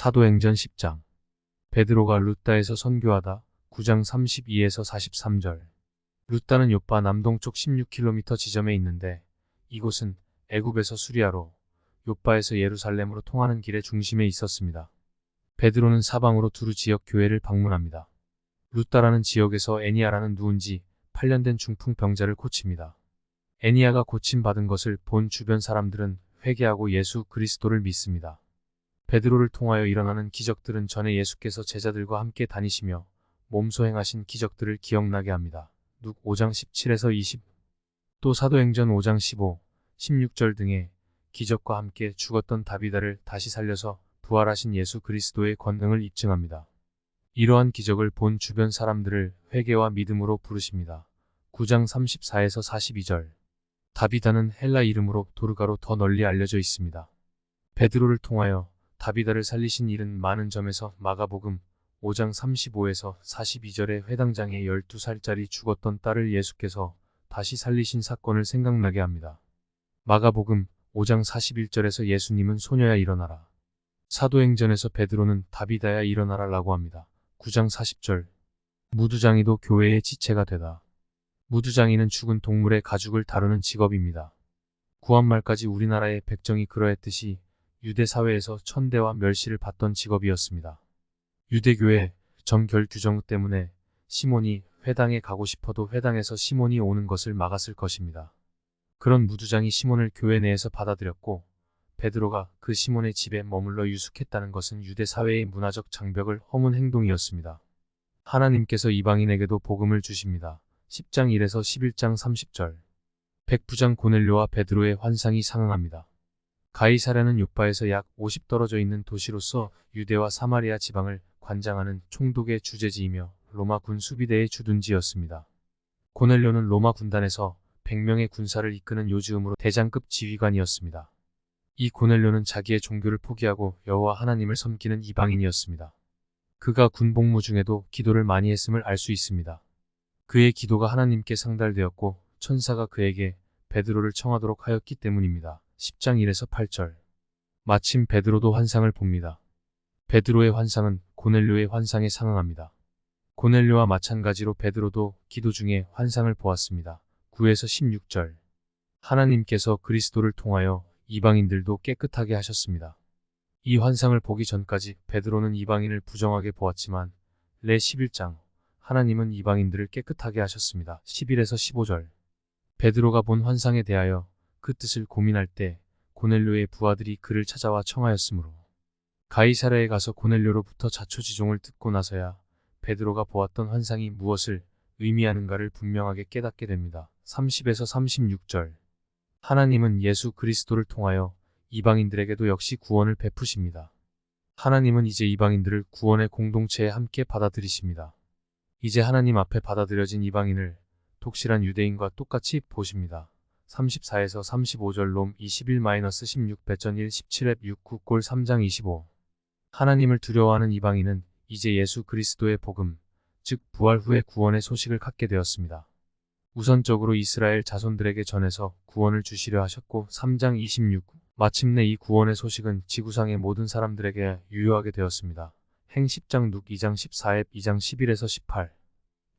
사도행전 10장 베드로가 루따에서 선교하다 9장 32에서 43절 루따는 요파 남동쪽 16km 지점에 있는데 이곳은 애굽에서 수리아로 요파에서 예루살렘으로 통하는 길의 중심에 있었습니다. 베드로는 사방으로 두루 지역 교회를 방문합니다. 루따라는 지역에서 애니아라는 누운지 8년 된 중풍 병자를 고칩니다. 애니아가 고침받은 것을 본 주변 사람들은 회개하고 예수 그리스도를 믿습니다. 베드로를 통하여 일어나는 기적들은 전에 예수께서 제자들과 함께 다니시며 몸소 행하신 기적들을 기억나게 합니다. 룩 5장 17에서 20, 또 사도행전 5장 15, 16절 등의 기적과 함께 죽었던 다비다를 다시 살려서 부활하신 예수 그리스도의 권능을 입증합니다. 이러한 기적을 본 주변 사람들을 회개와 믿음으로 부르십니다. 9장 34에서 42절 다비다는 헬라 이름으로 도르가로 더 널리 알려져 있습니다. 베드로를 통하여 다비다를 살리신 일은 많은 점에서 마가복음 5장 35에서 42절의 회당장의 12살짜리 죽었던 딸을 예수께서 다시 살리신 사건을 생각나게 합니다. 마가복음 5장 41절에서 예수님은 소녀야 일어나라. 사도행전에서 베드로는 다비다야 일어나라 라고 합니다. 9장 40절 무두장이도 교회의 지체가 되다. 무두장이는 죽은 동물의 가죽을 다루는 직업입니다. 구한말까지 우리나라의 백정이 그러했듯이 유대 사회에서 천대와 멸시를 받던 직업이었습니다. 유대교회 정결 규정 때문에 시몬이 회당에 가고 싶어도 회당에서 시몬이 오는 것을 막았을 것입니다. 그런 무두장이 시몬을 교회 내에서 받아들였고 베드로가 그 시몬의 집에 머물러 유숙했다는 것은 유대 사회의 문화적 장벽을 허문 행동이었습니다. 하나님께서 이방인에게도 복음을 주십니다. 10장 1에서 11장 30절 백부장 고넬료와 베드로의 환상이 상응합니다. 가이사라는 요파에서 약 50 떨어져 있는 도시로서 유대와 사마리아 지방을 관장하는 총독의 주재지이며 로마 군 수비대의 주둔지였습니다. 고넬료는 로마 군단에서 100명의 군사를 이끄는 요즈음으로 대장급 지휘관이었습니다. 이 고넬료는 자기의 종교를 포기하고 여호와 하나님을 섬기는 이방인이었습니다. 그가 군 복무 중에도 기도를 많이 했음을 알 수 있습니다. 그의 기도가 하나님께 상달되었고 천사가 그에게 베드로를 청하도록 하였기 때문입니다. 10장 1에서 8절. 마침 베드로도 환상을 봅니다. 베드로의 환상은 고넬료의 환상에 상응합니다. 고넬료와 마찬가지로 베드로도 기도 중에 환상을 보았습니다. 9에서 16절. 하나님께서 그리스도를 통하여 이방인들도 깨끗하게 하셨습니다. 이 환상을 보기 전까지 베드로는 이방인을 부정하게 보았지만 레 11장 하나님은 이방인들을 깨끗하게 하셨습니다. 11에서 15절. 베드로가 본 환상에 대하여 그 뜻을 고민할 때 고넬료의 부하들이 그를 찾아와 청하였으므로 가이사라에 가서 고넬료로부터 자초지종을 듣고 나서야 베드로가 보았던 환상이 무엇을 의미하는가를 분명하게 깨닫게 됩니다. 30에서 36절 하나님은 예수 그리스도를 통하여 이방인들에게도 역시 구원을 베푸십니다. 하나님은 이제 이방인들을 구원의 공동체에 함께 받아들이십니다. 이제 하나님 앞에 받아들여진 이방인을 독실한 유대인과 똑같이 보십니다. 34에서 35절 롬 21-16 배전 1 17랩 69골 3장 25 하나님을 두려워하는 이방인은 이제 예수 그리스도의 복음, 즉 부활 후에 구원의 소식을 갖게 되었습니다. 우선적으로 이스라엘 자손들에게 전해서 구원을 주시려 하셨고 3장 26 마침내 이 구원의 소식은 지구상의 모든 사람들에게 유효하게 되었습니다. 행 10장 눅 2장 14앱 2장 11에서 18